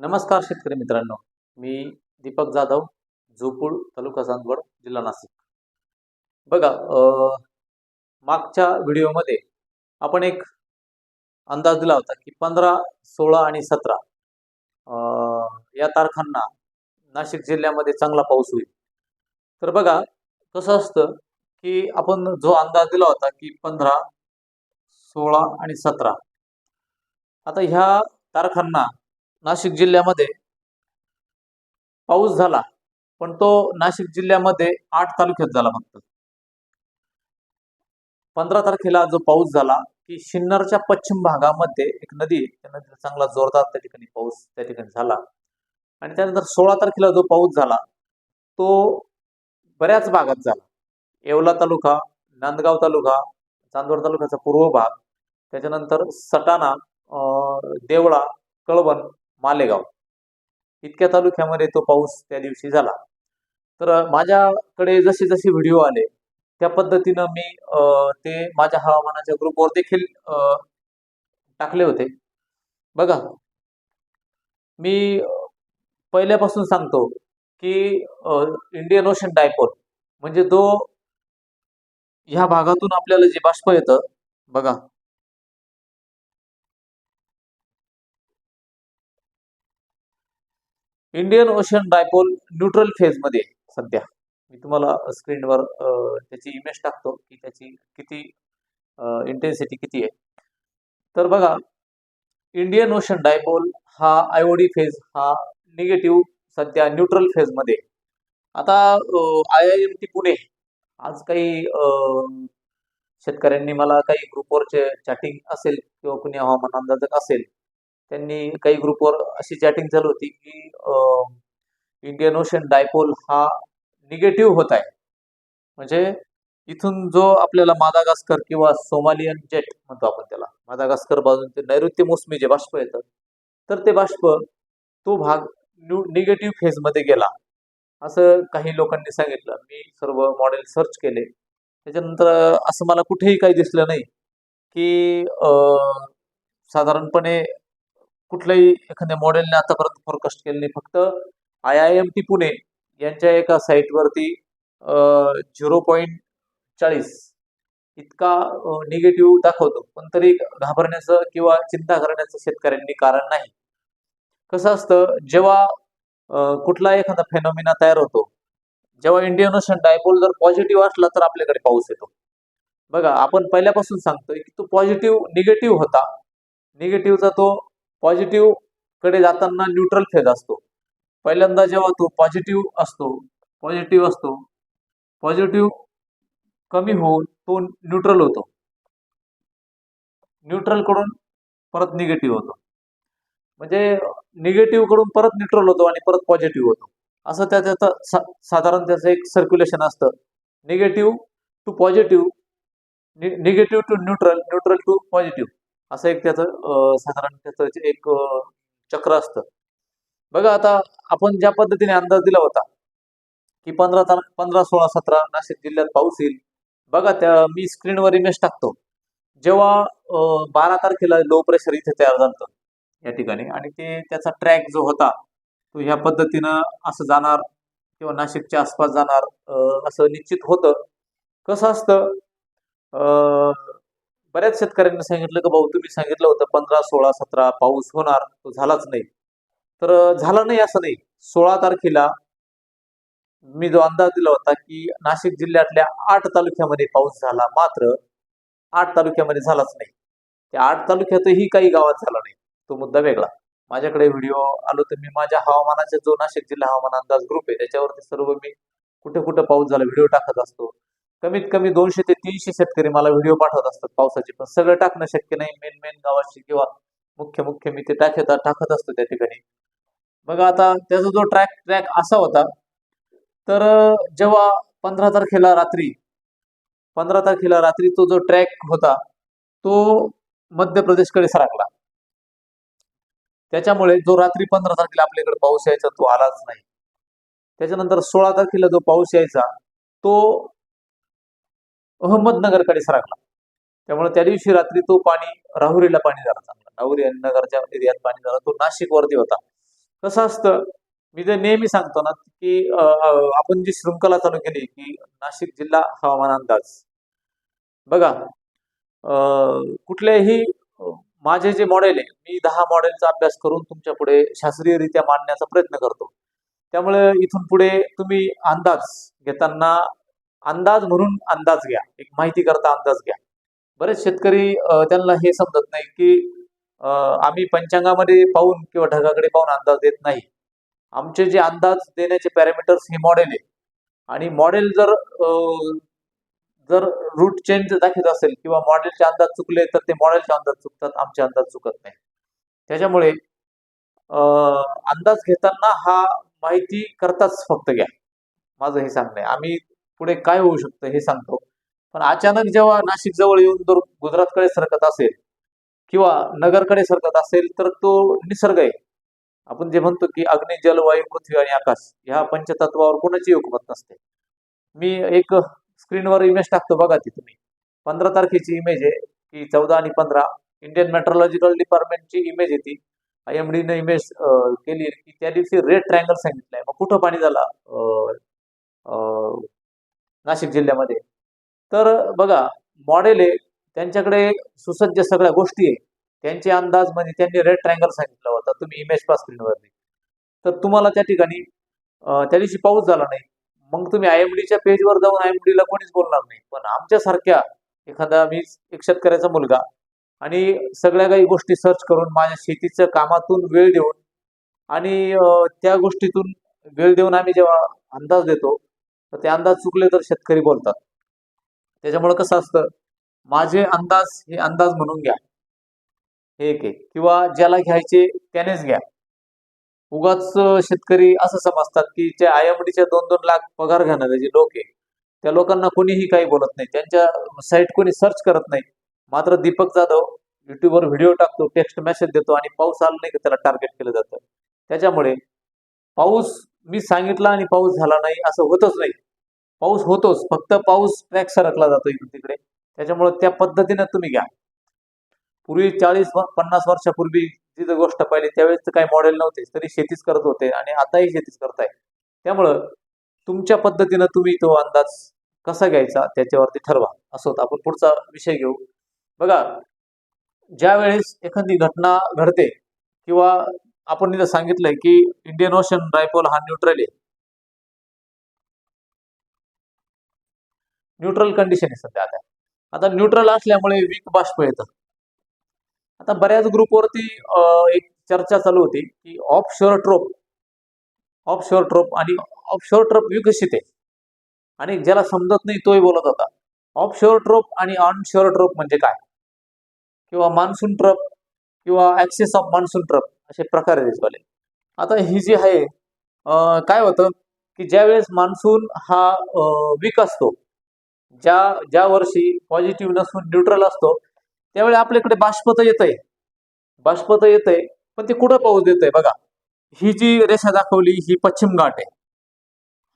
नमस्कार शेतकरी मित्रांनो. मी दीपक जाधव झोपूळ तालुका चांदवड जिल्हा नाशिक. बघा मागच्या व्हिडिओमध्ये आपण एक अंदाज दिला होता की पंधरा सोळा आणि सतरा या तारखांना नाशिक जिल्ह्यामध्ये चांगला पाऊस होईल. तर बघा कसं असतं की आपण जो अंदाज दिला होता की पंधरा सोळा आणि सतरा आता ह्या तारखांना नाशिक जिल्ह्यामध्ये पाऊस झाला पण तो नाशिक जिल्ह्यामध्ये आठ तालुक्यात झाला फक्त. पंधरा तारखेला जो पाऊस झाला की सिन्नरच्या पश्चिम भागामध्ये एक नदी आहे त्या नदीला चांगला जोरदार त्या ठिकाणी पाऊस त्या ठिकाणी झाला. आणि त्यानंतर सोळा तारखेला जो पाऊस झाला तो बऱ्याच भागात झाला. येवला तालुका नांदगाव तालुका चांदवड तालुक्याचा पूर्व भाग त्याच्यानंतर सटाणा देवळा कळवण मालेगाव. इतक्या तालुक्यामध्ये तो पाऊस त्या दिवशी झाला. तर माझ्याकडे जसे जसे व्हिडिओ आले त्या पद्धतीनं मी ते माझ्या हवामानाच्या ग्रुपवर देखील टाकले होते. बघा. मी पहिल्यापासून सांगतो की इंडियन ओशन डायपोल म्हणजे तो ह्या भागातून आपल्याला जे बाष्प येतं बघा. इंडियन ओशन डायपोल न्यूट्रल फेजमध्ये आहे सध्या. मी तुम्हाला स्क्रीनवर त्याची इमेज टाकतो की त्याची किती इंटेन्सिटी किती आहे. तर बघा इंडियन ओशन डायपोल हा आयओडी फेज हा निगेटिव्ह सध्या न्यूट्रल फेजमध्ये आता I I M T Pune आज काही अ, शेतकऱ्यांनी मला काही ग्रुपवरचे चॅटिंग असेल किंवा कुणी हवामान अंदाजक असेल त्यांनी काही ग्रुपवर अशी चॅटिंग चालू होती की इंडियन ओशन डायपोल हा निगेटिव्ह होत आहे. म्हणजे इथून जो आपल्याला मादागास्कर किंवा सोमालियन जेट म्हणतो आपण त्याला मादागास्कर बाजून ते नैऋत्य मोसमी जे बाष्प येतं तर ते बाष्प तो भाग न्यू निगेटिव्ह फेजमध्ये गेला. असं काही लोकांनी सांगितलं. मी सर्व मॉडेल सर्च केले. त्याच्यानंतर असं मला कुठेही काही दिसलं नाही की साधारणपणे कुठल्याही एखाद्या मॉडेलने आतापर्यंत फोरकास्ट केले नाही. फक्त I I M T Pune यांच्या एका साईटवरती झिरो पॉईंट चाळीस इतका निगेटिव्ह दाखवतो. पण तरी घाबरण्याचं किंवा चिंता करण्याचं शेतकऱ्यांनी कारण नाही. कसं असतं जेव्हा कुठला एखादा फेनॉमिना तयार होतो जेव्हा इंडियन ओशन डायपोल जर पॉझिटिव्ह असला तर आपल्याकडे पाऊस येतो. बघा आपण पहिल्यापासून सांगतोय की तो पॉझिटिव्ह निगेटिव्ह होता. निगेटिव्हचा तो पॉझिटिव्हकडे जाताना न्यूट्रल फेज असतो. पहिल्यांदा जेव्हा तो पॉझिटिव्ह असतो पॉझिटिव्ह असतो पॉझिटिव्ह कमी होऊन तो न्यूट्रल होतो. न्यूट्रलकडून परत निगेटिव्ह होतो. म्हणजे निगेटिव्हकडून परत न्यूट्रल होतो आणि परत पॉझिटिव्ह होतो. असं त्या त्याचं सा- साधारण त्याचं एक सर्क्युलेशन असतं. Negative to positive negative to neutral neutral to positive असं एक त्याचं साधारण त्याचं एक चक्र असतं. बघा आता आपण ज्या पद्धतीने अंदाज दिला होता की पंधरा तारख पंधरा सोळा सतरा नाशिक जिल्ह्यात पाऊस येईल. बघा त्या मी स्क्रीनवर इमेज टाकतो. जेव्हा बारा तारखेला लो प्रेशर इथे तयार झालं या ठिकाणी आणि ते त्याचा ट्रॅक जो होता तो ह्या पद्धतीनं असं जाणार किंवा नाशिकच्या आसपास जाणार असं निश्चित होतं. कसं असतं अं, बऱ्याच शेतकऱ्यांनी सांगितलं की भाऊ तुम्ही सांगितलं होतं पंधरा सोळा सतरा पाऊस होणार तो झालाच नाही. तर झाला नाही असं नाही. सोळा तारखेला मी जो अंदाज दिला होता की नाशिक जिल्ह्यातल्या आठ तालुक्यामध्ये पाऊस झाला मात्र आठ तालुक्यामध्ये झालाच नाही. त्या आठ तालुक्यातही काही गावात झाला नाही. तो मुद्दा वेगळा. माझ्याकडे व्हिडिओ आलो तर मी माझ्या हवामानाचा जो नाशिक जिल्हा हवामान अंदाज ग्रुप आहे त्याच्यावरती सर्व मी कुठे कुठे पाऊस झाला व्हिडिओ टाकत असतो. कमीत कमी दोनशे ते तीनशे शेतकरी मला व्हिडिओ पाठवत असतात पावसाचे. पण सगळं टाकणं शक्य नाही. मेन मेन गावाची किंवा मुख्य मुख्य मी ते टाकत टाकत असतो त्या ठिकाणी. मग आता त्याचा जो ट्रॅक ट्रॅक असा होता. तर जेव्हा पंधरा तारखेला रात्री पंधरा तारखेला रात्री तो जो ट्रॅक होता तो मध्य प्रदेशकडे सरकला. त्याच्यामुळे जो रात्री पंधरा तारखेला आपल्याकडे पाऊस यायचा तो आलाच नाही. त्याच्यानंतर सोळा तारखेला जो पाऊस यायचा तो अहमदनगरकडे सरकला. त्यामुळे त्या दिवशी रात्री तो पाणी राहुरीला पाणी झाला चांगला. राहुरी आणि नगरच्या एरियात पाणी झाला. तो नाशिक वरती होता. कसं असतं मी ते नेहमी सांगतो ना की आपण जी शृंखला चालू केली की नाशिक जिल्हा हवामान अंदाज. बघा कुठल्याही माझे जे मॉडेल आहे मी दहा मॉडेलचा अभ्यास करून तुमच्यापुढे शास्त्रीयरित्या मांडण्याचा प्रयत्न करतो. त्यामुळे इथून पुढे तुम्ही अंदाज घेताना अंदाज म्हणून अंदाज घ्या. एक माहिती करता अंदाज घ्या. बरेच शेतकरी त्यांना हे समजत नाही की आम्ही पंचांगामध्ये पाहून किंवा ढगाकडे पाहून अंदाज देत नाही. आमचे जे अंदाज देण्याचे पॅरामीटर्स हे मॉडेल आहे आणि मॉडेल जर जर रूट चेंज दाखवत असेल किंवा मॉडेलचे अंदाज चुकले तर ते मॉडेलचे अंदाज चुकतात आमचे अंदाज चुकत नाही. त्याच्यामुळे अंदाज घेताना हा माहिती करताच फक्त घ्या. माझं हे सांगणं आहे. आम्ही पुढे काय होऊ शकतं हे सांगतो. पण अचानक जेव्हा नाशिक जवळ येऊन जर गुजरातकडे सरकत असेल किंवा नगरकडे सरकत असेल तर तो निसर्ग आहे. आपण जे म्हणतो की अग्नि जल वायू पृथ्वी आणि आकाश ह्या पंचतत्वावर कोणाची हुकमत नसते. मी एक स्क्रीनवर इमेज टाकतो बघा ती तुम्ही. पंधरा तारखेची इमेज आहे की चौदा आणि पंधरा. इंडियन मेट्रोलॉजिकल डिपार्टमेंटची इमेज आहे ती. आय एम डीनं इमेज केली की त्या दिवशी रेड ट्रायंगल सांगितलंय. मग कुठं पाणी झाला? अं, नाशिक जिल्ह्यामध्ये. तर बघा मॉडेल आहे त्यांच्याकडे सुसज्ज सगळ्या गोष्टी आहे. त्यांचे अंदाज म्हणजे त्यांनी रेड ट्रायंगल सांगितलं होता. तुम्ही इमेज पा स्क्रीनवरती तर तुम्हाला त्या ठिकाणी त्या दिवशी पाऊस झाला नाही. मग तुम्ही आय एम डीच्या पेजवर जाऊन आय एम डीला कोणीच बोलणार नाही. पण आमच्यासारख्या एखादा मी एक शेतकऱ्याचा मुलगा आणि सगळ्या काही गोष्टी सर्च करून माझ्या शेतीच्या कामातून वेळ देऊन आणि त्या गोष्टीतून वेळ देऊन आम्ही जेव्हा अंदाज देतो तर ते अंदाज चुकले तर शेतकरी बोलतात. त्याच्यामुळे कसं असतं माझे अंदाज हे अंदाज म्हणून घ्या. हे एक आहे. किंवा ज्याला घ्यायचे त्यानेच घ्या. उगाच शेतकरी असं समजतात की जे आय एम डीच्या दोन दोन लाख पगार घेणारे जे लोक आहे त्या लोकांना कोणीही काही बोलत नाही. त्यांच्या साईट कोणी सर्च करत नाही. मात्र दीपक जाधव युट्यूबवर व्हिडिओ टाकतो टेक्स्ट मेसेज देतो आणि पाऊस आला नाही की त्याला टार्गेट केलं जातं. त्याच्यामुळे पाऊस मी सांगितला आणि पाऊस झाला नाही असं होतच नाही. पाऊस होतोच फक्त पाऊस ट्रॅक सरकला जातो इकडून तिकडे. त्याच्यामुळे त्या पद्धतीनं तुम्ही घ्या. पूर्वी चाळीस पन्नास वर्षापूर्वी जी गोष्ट पाहिली त्यावेळेस तर काही मॉडेल नव्हते तरी शेतीच करत होते आणि आताही शेतीच करताय. त्यामुळं तुमच्या पद्धतीनं तुम्ही तो अंदाज कसा घ्यायचा त्याच्यावरती ठरवा. असं होतं. आपण पुढचा विषय घेऊ. बघा ज्या वेळेस एखादी घटना घडते किंवा आपण इथं सांगितलंय की इंडियन ओशन डायपोल हा न्यूट्रल आहे. न्यूट्रल कंडिशन आहे सध्या आता. आता न्यूट्रल असल्यामुळे वीक बाष्प येतं. आता बऱ्याच ग्रुपवरती एक चर्चा चालू होती की off shore trough off shore trough आणि ऑफ शोअर ट्रोप विकसित आहे. आणि ज्याला समजत नाही तोही बोलत होता. ऑफ शोअर ट्रोप आणि ऑन शोअर ट्रोप म्हणजे काय? किंवा मान्सून ट्रप किंवा ऍक्सेस ऑफ मान्सून ट्रप असे प्रकार आहेत त्याच्यावाले आता ही जी आहे काय होतं की ज्यावेळेस मान्सून हा वीक असतो ज्या ज्या वर्षी पॉझिटिव्ह नसून न्यूट्रल असतो त्यावेळी आपल्याकडे बाष्प तर आहे बाष्प तर येतंय पण ते कुठं पाऊस देतंय बघा. ही जी रेषा दाखवली ही पश्चिम घाट आहे.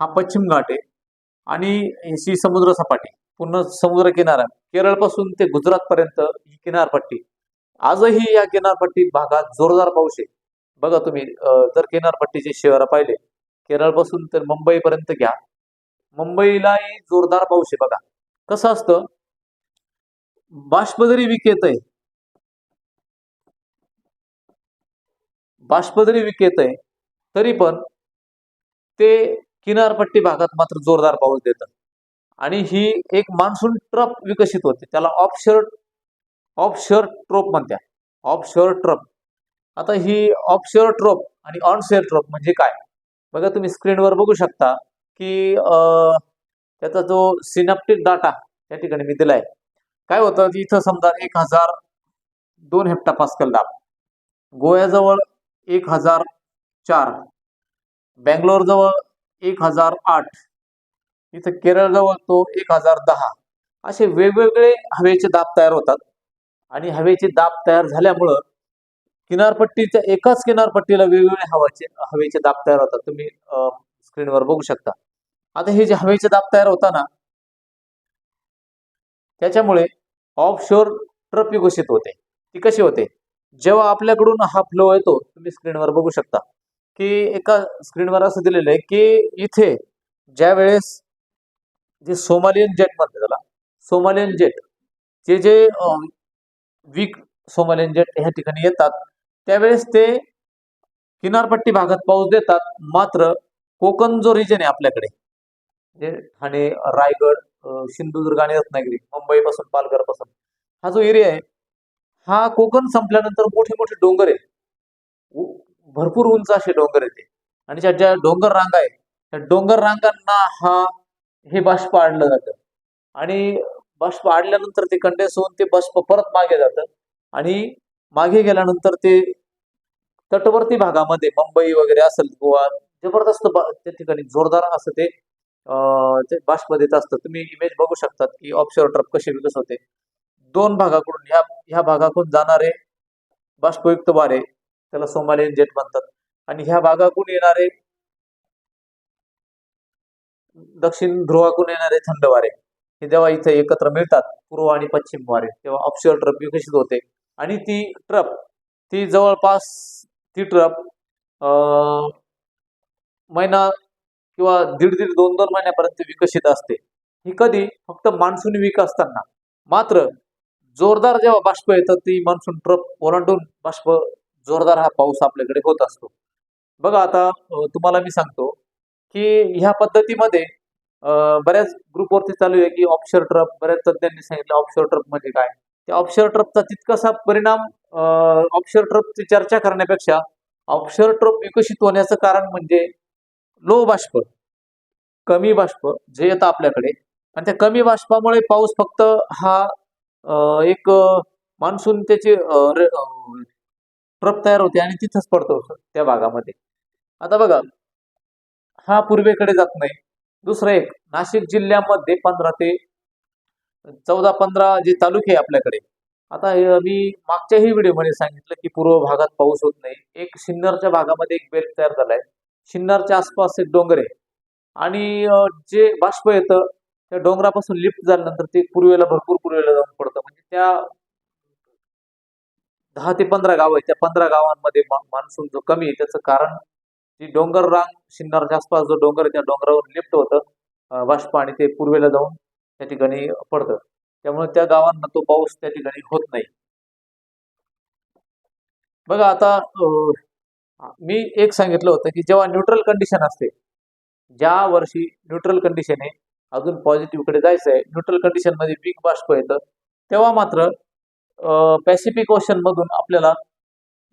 हा पश्चिम घाट आहे आणि ही समुद्र सपाटी पूर्ण समुद्र किनारा. केरळपासून ते गुजरातपर्यंत ही किनारपट्टी. आजही या किनारपट्टी भागात जोरदार पाऊस आहे. बघा तुम्ही जर किनारपट्टीचे शहर पाहिले केरळपासून तर मुंबईपर्यंत घ्या. मुंबईलाही जोरदार पाऊस आहे बघा. कसं असतं? बाष्प जरी विक येतंय बाष्प जरी विक येतंय तरी पण ते किनारपट्टी भागात मात्र जोरदार पाऊस देतात आणि ही एक मान्सून ट्रप विकसित होते. त्याला ऑफशोर ऑफशोअर ट्रोप म्हणत्या. ऑफशोअर ट्रप आता ही ऑफशोअर ट्रोप आणि ऑनशोअर ट्रोप म्हणजे काय? बघा तुम्ही स्क्रीनवर बघू शकता की त्याचा जो सिनॅप्टिक डाटा त्या ठिकाणी मी दिलाय. काय होतं की इथं समजा एक हजार दोन हेप्टा पास्कल दाब. गोव्याजवळ एक हजार चार. बँगलोरजवळ एक हजार आठ. इथं केरळजवळ तो एक हजार दहा. असे वेगवेगळे हवेचे दाब तयार होतात. आणि हवेची दाब तयार झाल्यामुळं किनारपट्टीच्या एकाच किनारपट्टीला वेगवेगळे हवाचे हवेचे दाब तयार होतात. तुम्ही स्क्रीनवर बघू शकता. आता हे जे हवेचे दाब तयार होता ना त्याच्यामुळे ऑफशोर ट्रप विकसित होते. ती कशी होते? जेव्हा आपल्याकडून हा फ्लो येतो तुम्ही स्क्रीनवर बघू शकता. की एका स्क्रीनवर असं दिलेलं आहे की इथे ज्या वेळेस जे सोमालियन जेट म्हणते त्याला सोमालियन जेट जे जे वीक सोमालियन जेट ह्या ठिकाणी येतात त्यावेळेस ते किनारपट्टी भागात पाऊस देतात. मात्र कोकण जो रिजन आहे आपल्याकडे म्हणजे ठाणे रायगड सिंधुदुर्ग आणि रत्नागिरी मुंबईपासून पालघरपासून हा जो एरिया आहे हा कोकण संपल्यानंतर मोठे मोठे डोंगर आहेत. भरपूर उंच असे डोंगर आहेत आणि ज्या ज्या डोंगर रांगा आहेत त्या डोंगर रांगांना हा हे बाष्प आणलं जातं. आणि बाष्प आणल्यानंतर ते कंडेन्स होऊन ते बाष्प परत मागे जातं. आणि मागे गेल्यानंतर ते तटवर्ती भागामध्ये मुंबई वगैरे असेल गोवा जबरदस्त त्या ठिकाणी जोरदार असं ते बाष्प देत असतं तुम्ही इमेज बघू शकतात की ऑफशोर ट्रप कसे विकस होते. दोन भागाकडून ह्या ह्या भागाकडून जाणारे बाष्पयुक्त वारे त्याला सोमालियन जेट म्हणतात. आणि ह्या भागाकडून येणारे दक्षिण ध्रुवाकडून येणारे थंड वारे. हे जेव्हा इथे एकत्र मिळतात पूर्व आणि पश्चिम वारे तेव्हा ऑप्शुअल ट्रप विकसित होते. आणि ती ट्रप ती जवळपास ती ट्रप अं, महिना किंवा दीड दीड दोन दोन महिन्यापर्यंत विकसित असते. ही कधी फक्त मान्सून वीक असताना. मात्र जोरदार जेव्हा बाष्प येतं ती मान्सून ट्रप ओलांडून बाष्प जोरदार हा पाऊस आपल्याकडे होत असतो. बघा आता तुम्हाला मी सांगतो की ह्या पद्धतीमध्ये बऱ्याच ग्रुपवरती चालू आहे की ऑफशोर ट्रप बऱ्याच तज्ज्ञांनी सांगितलं ऑफशोर ट्रप म्हणजे काय? त्या ऑफशोर ट्रपचा तितकासा परिणाम ऑफशोर ट्रपची चर्चा करण्यापेक्षा ऑफशोर ट्रप विकसित होण्याचं कारण म्हणजे लो बाष्प कमी बाष्प जे येतं आपल्याकडे. आणि त्या कमी बाष्पामुळे पाऊस फक्त हा एक मान्सून त्याचे ट्रप तयार होते आणि तिथंच पडतो त्या भागामध्ये. आता बघा हा पूर्वेकडे जात नाही. दुसरं एक नाशिक जिल्ह्यामध्ये पंधरा ते चौदा पंधरा जे तालुके आहे आपल्याकडे. आता मी मागच्याही व्हिडिओमध्ये सांगितलं की पूर्व भागात पाऊस होत नाही. एक सिन्नरच्या भागामध्ये एक बेल्ट तयार झालाय. सिन्नरच्या आसपास एक डोंगर आहे. आणि जे बाष्प येतं त्या डोंगरापासून लिफ्ट झाल्यानंतर ते पूर्वेला भरपूर पूर्वेला जाऊन पडतं. म्हणजे त्या दहा ते पंधरा गाव आहे त्या पंधरा गावांमध्ये मान्सून जो कमी आहे त्याचं कारण जी डोंगर रांग सिन्नरच्या आसपास जो डोंगर आहे त्या डोंगरावर लिफ्ट होतं वाष्प बाष्प आणि ते पूर्वेला जाऊन त्या ठिकाणी पडतं. त्यामुळे त्या गावांना तो पाऊस त्या ठिकाणी होत नाही. बघा आता मी एक सांगितलं होतं की जेव्हा न्यूट्रल कंडिशन असते ज्या वर्षी न्यूट्रल कंडिशन आहे अजून पॉझिटिव्हकडे जायचं आहे न्यूट्रल कंडिशनमध्ये पीक बाष्प येतं तेव्हा मात्र पॅसिफिक ओशन मधून आपल्याला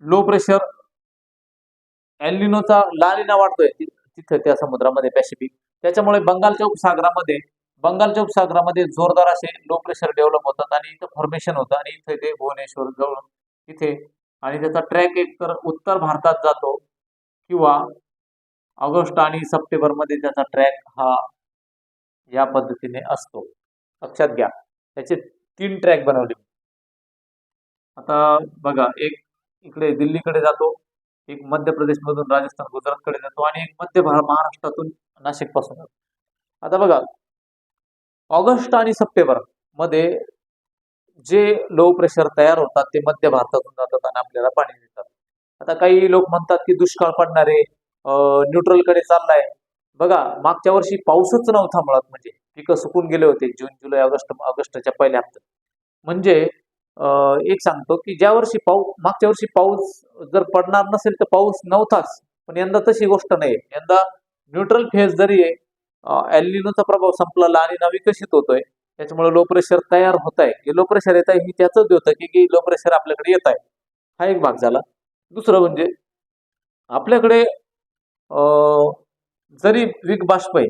लो प्रेशर एल्निनोचा लालिना वाढतोय तिथं तिथे त्या समुद्रामध्ये पॅसिफिक त्याच्यामुळे बंगालच्या उपसागरामध्ये बंगालच्या उपसागरामध्ये जोरदार असे लो प्रेशर डेव्हलप होतात आणि इथं फॉर्मेशन होतं आणि इथे ते भुवनेश्वर जवळ इथे आणि त्याचा ट्रॅक एक तर उत्तर भारतात जातो किंवा ऑगस्ट आणि सप्टेंबरमध्ये त्याचा ट्रॅक हा या पद्धतीने असतो. लक्षात घ्या. त्याचे तीन ट्रॅक बनवले. आता बघा एक इकडे दिल्लीकडे जातो. एक मध्य प्रदेशमधून राजस्थान गुजरातकडे जातो आणि एक मध्य महाराष्ट्रातून नाशिकपासून जातो. आता बघा ऑगस्ट आणि सप्टेंबरमध्ये जे लो प्रेशर तयार होतात ते मध्य भारतातून जातात आणि आपल्याला पाणी देतात. आता काही लोक म्हणतात की दुष्काळ पडणारे न्यूट्रलकडे चाललाय. बघा मागच्या वर्षी पाऊसच नव्हता मुळात म्हणजे. पिकं सुकून गेले होते जून जुलै ऑगस्ट ऑगस्टच्या पहिल्या हप्त्यात. म्हणजे एक सांगतो की ज्या वर्षी पाऊस मागच्या वर्षी पाऊस जर पडणार नसेल तर पाऊस नव्हताच. पण यंदा तशी गोष्ट नाही यंदा न्यूट्रल फेज जरी आहे एल्निनोचा प्रभाव संपला लानिना विकसित होतोय त्याच्यामुळे लो प्रेशर तयार होत आहे लो प्रेशर येत आहे ही त्याच होतं की की लो प्रेशर आपल्याकडे येत आहे हा एक भाग झाला. दुसरं म्हणजे आपल्याकडे जरी विक बाष्प आहे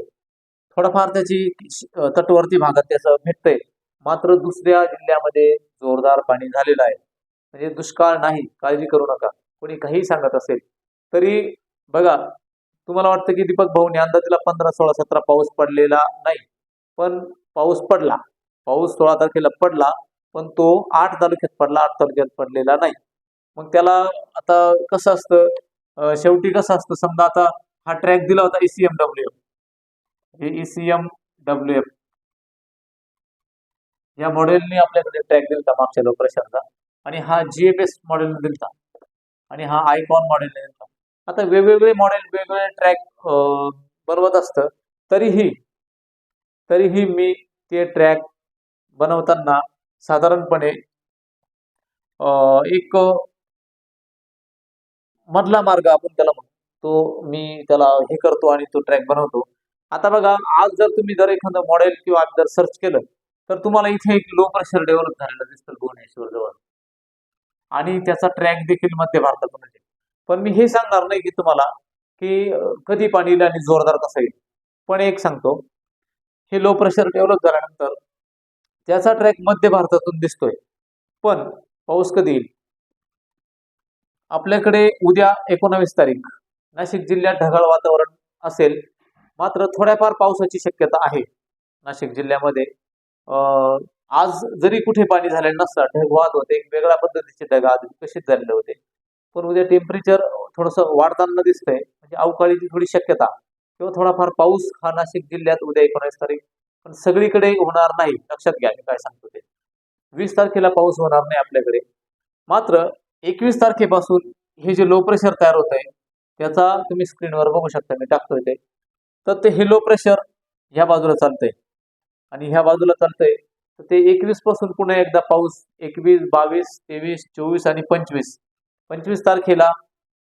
थोडंफार त्याची तटवर्ती भागात त्याचं भेटतंय. मात्र दुसऱ्या जिल्ह्यामध्ये जोरदार पाणी झालेलं आहे. म्हणजे दुष्काळ नाही काळजी करू नका. कोणी काही सांगत असेल तरी बघा तुम्हाला वाटतं की दीपक भाऊने अंदाजीला पंधरा सोळा सतरा पाऊस पडलेला नाही. पण पाऊस पडला. पाऊस सोळा तारखेला पडला पण तो आठ तालुक्यात पडला आठ तालुक्यात पडलेला नाही. मग त्याला आता कसं असतं? शेवटी कसं असतं? समजा आता हा ट्रॅक दिला होता ईसीएम डब्ल्यू एफ हे ईसीएम डब्ल्यू एफ या मॉडेलने आपल्याकडे ट्रॅक दिलता मागच्या लो. आणि हा जीएमएस मॉडेलने दिलता. आणि हा आयकॉन मॉडेलने दिलता. आता वेगवेगळे मॉडेल वेगवेगळे ट्रॅक बनवत असतं. तरीही तरीही मी ते ट्रॅक बनवताना साधारणपणे एक मधला मार्ग आपण त्याला म्हणतो तो मी त्याला हे करतो आणि तो ट्रॅक बनवतो. आता बघा आज जर तुम्ही जर एखादं मॉडेल किंवा आम्ही जर सर्च केलं तर तुम्हाला इथे एक लो प्रेशर डेव्हलप झालेलं दिसतं भुवनेश्वर जवळ. आणि त्याचा ट्रॅक देखील मध्य भारतातून येते. पण मी हे सांगणार नाही की तुम्हाला की कधी पाणी येईल आणि जोरदार कसा येईल. पण एक सांगतो हे लो प्रेशर डेव्हलप झाल्यानंतर त्याचा ट्रॅक मध्य भारतातून दिसतोय. पण पाऊस कधी येईल? आपल्याकडे उद्या एकोणावीस तारीख नाशिक जिल्ह्यात ढगाळ वातावरण असेल. मात्र थोड्याफार पावसाची शक्यता आहे. नाशिक जिल्ह्यामध्ये आज जरी कुठे पाणी झालेलं नसतं ढग वाहत होते एक वेगळ्या पद्धतीचे ढग आज विकसित झालेले होते. पण उद्या टेम्परेचर थोडंसं वाढताना दिसतंय म्हणजे अवकाळीची थोडी शक्यता. किंवा थोडाफार पाऊस हा नाशिक जिल्ह्यात उद्या एकोणीस तारीख. पण सगळीकडे होणार नाही. लक्षात घ्या मी काय सांगतो ते. वीस तारखेला पाऊस होणार नाही आपल्याकडे. मात्र एकवीस तारखेपासून हे जे लो प्रेशर तयार होत आहे त्याचा तुम्ही स्क्रीनवर बघू शकता मी टाकतोय ते. तर ते हे लो प्रेशर ह्या बाजूला चालतंय. आणि ह्या बाजूला चालतंय. तर ते एकवीसपासून पुन्हा एकदा पाऊस एकवीस बावीस तेवीस चोवीस आणि पंचवीस. पंचवीस तारखेला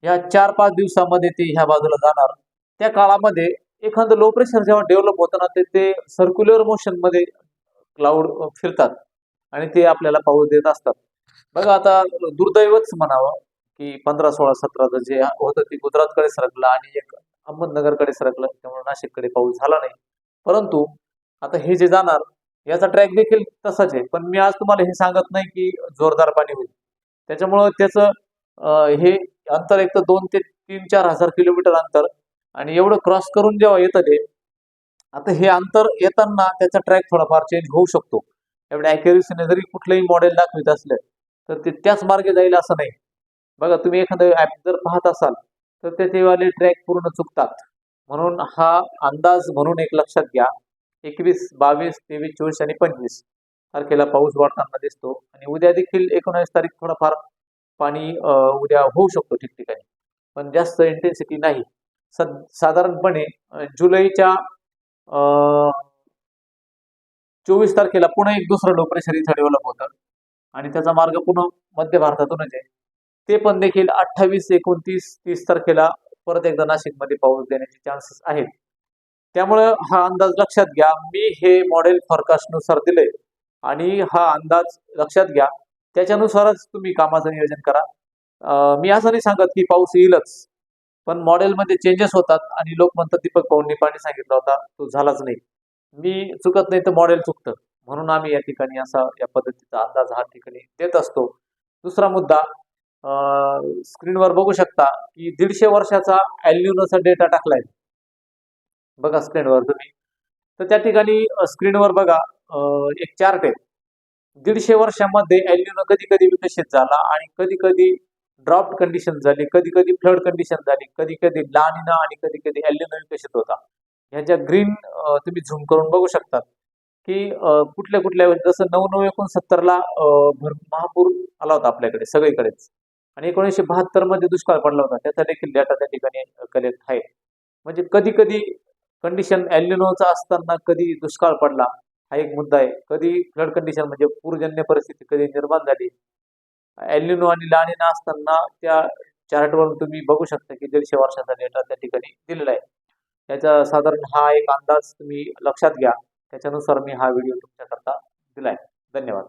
ह्या चार पाच दिवसामध्ये ते ह्या बाजूला जाणार. त्या काळामध्ये एखादं लो प्रेशर जेव्हा डेव्हलप होतं ना ते ते सर्क्युलर मोशनमध्ये क्लाउड फिरतात आणि ते आपल्याला पाऊस देत असतात. बघा आता दुर्दैवच म्हणावं की पंधरा सोळा सतराचं जे होतं ते गुजरातकडे सरकलं आणि एक अहमदनगरकडे सरकलं त्यामुळे नाशिककडे पाऊस झाला नाही. परंतु आता हे जे जाणार याचा ट्रॅक देखील तसाच आहे. पण मी आज तुम्हाला हे सांगत नाही की जोरदार पाणी होईल. त्याच्यामुळं त्याचं हे अंतर एक तर दोन ते तीन चार हजार किलोमीटर अंतर आणि एवढं क्रॉस करून जेव्हा येतं ते आता हे अंतर येताना त्याचा ट्रॅक थोडाफार चेंज होऊ शकतो. एवढ्या अॅक्युरेसीने जरी कुठलंही मॉडेल दाखवित असलं तर ते त्याच मार्गे जाईल असं नाही. बघा तुम्ही एखादं ॲप जर पाहत असाल तर त्याचेवाले ट्रॅक पूर्ण चुकतात. म्हणून हा अंदाज म्हणून एक लक्षात घ्या. एकवीस बावीस तेवीस चोवीस आणि पंचवीस तारखेला पाऊस वाढताना दिसतो. आणि उद्या देखील एकोणावीस तारीख थोडाफार पाणी उद्या होऊ शकतो ठिकठिकाणी. पण जास्त इंटेन्सिटी नाही. सद साधारणपणे जुलैच्या चोवीस तारखेला पुन्हा एक दुसरं लो प्रेशर इथं डेव्हलप होतं. आणि त्याचा मार्ग पुन्हा मध्य भारतातूनच आहे. ते पण देखील अठ्ठावीस एकोणतीस तीस तारखेला परत एकदा नाशिकमध्ये पाऊस देण्याचे चान्सेस आहेत. त्यामुळं हा अंदाज लक्षात घ्या. मी हे मॉडेल फॉरकास्टनुसार दिले आणि हा अंदाज लक्षात घ्या. त्याच्यानुसारच तुम्ही कामाचं नियोजन करा. मी असं नाही सांगत की पाऊस येईलच पण मॉडेलमध्ये चेंजेस होतात आणि लोक म्हणतात दीपक पाऊंनी पाणी सांगितला होता तो झालाच नाही. मी चुकत नाही तर मॉडेल चुकतं. म्हणून आम्ही या ठिकाणी असा या पद्धतीचा अंदाज हा ठिकाणी देत असतो. दुसरा मुद्दा स्क्रीनवर बघू शकता की दीडशे वर्षाचा अॅल्युनोचा डेटा टाकलाय. बघा स्क्रीनवर तुम्ही. तर त्या ठिकाणी स्क्रीनवर बघा एक चार्ट आहे. दीडशे वर्षामध्ये एल्युनो कधी कधी विकसित झाला आणि कधी कधी ड्रॉप कंडिशन झाली कधी कधी फ्लड कंडिशन झाली कधी कधी लानिना आणि कधी कधी एल्युनो विकसित होता. ह्याच्या ग्रीन तुम्ही झूम करून बघू शकतात की कुठल्या कुठल्या जसं नऊ नऊ एकोणसत्तरला भर महापूर आला होता आपल्याकडे सगळीकडेच. आणि एकोणीसशे बहात्तरमध्ये दुष्काळ पडला होता. त्याचा देखील डेटा त्या ठिकाणी कलेक्ट आहे. म्हणजे कधी कधी कंडिशन एल्युनोचा असताना कधी दुष्काळ पडला हा एक मुद्दा आहे. कधी फ्लड कंडिशन म्हणजे पूरजन्य परिस्थिती कधी निर्माण झाली एल्युनो आणि लानिना असताना त्या चार्टवरून तुम्ही बघू शकता की दीडशे वर्षाचा डेटा त्या ठिकाणी दिलेला आहे. त्याचा साधारण हा एक अंदाज तुम्ही लक्षात घ्या. त्याच्यानुसार मी हा व्हिडिओ तुमच्याकरता दिला आहे धन्यवाद.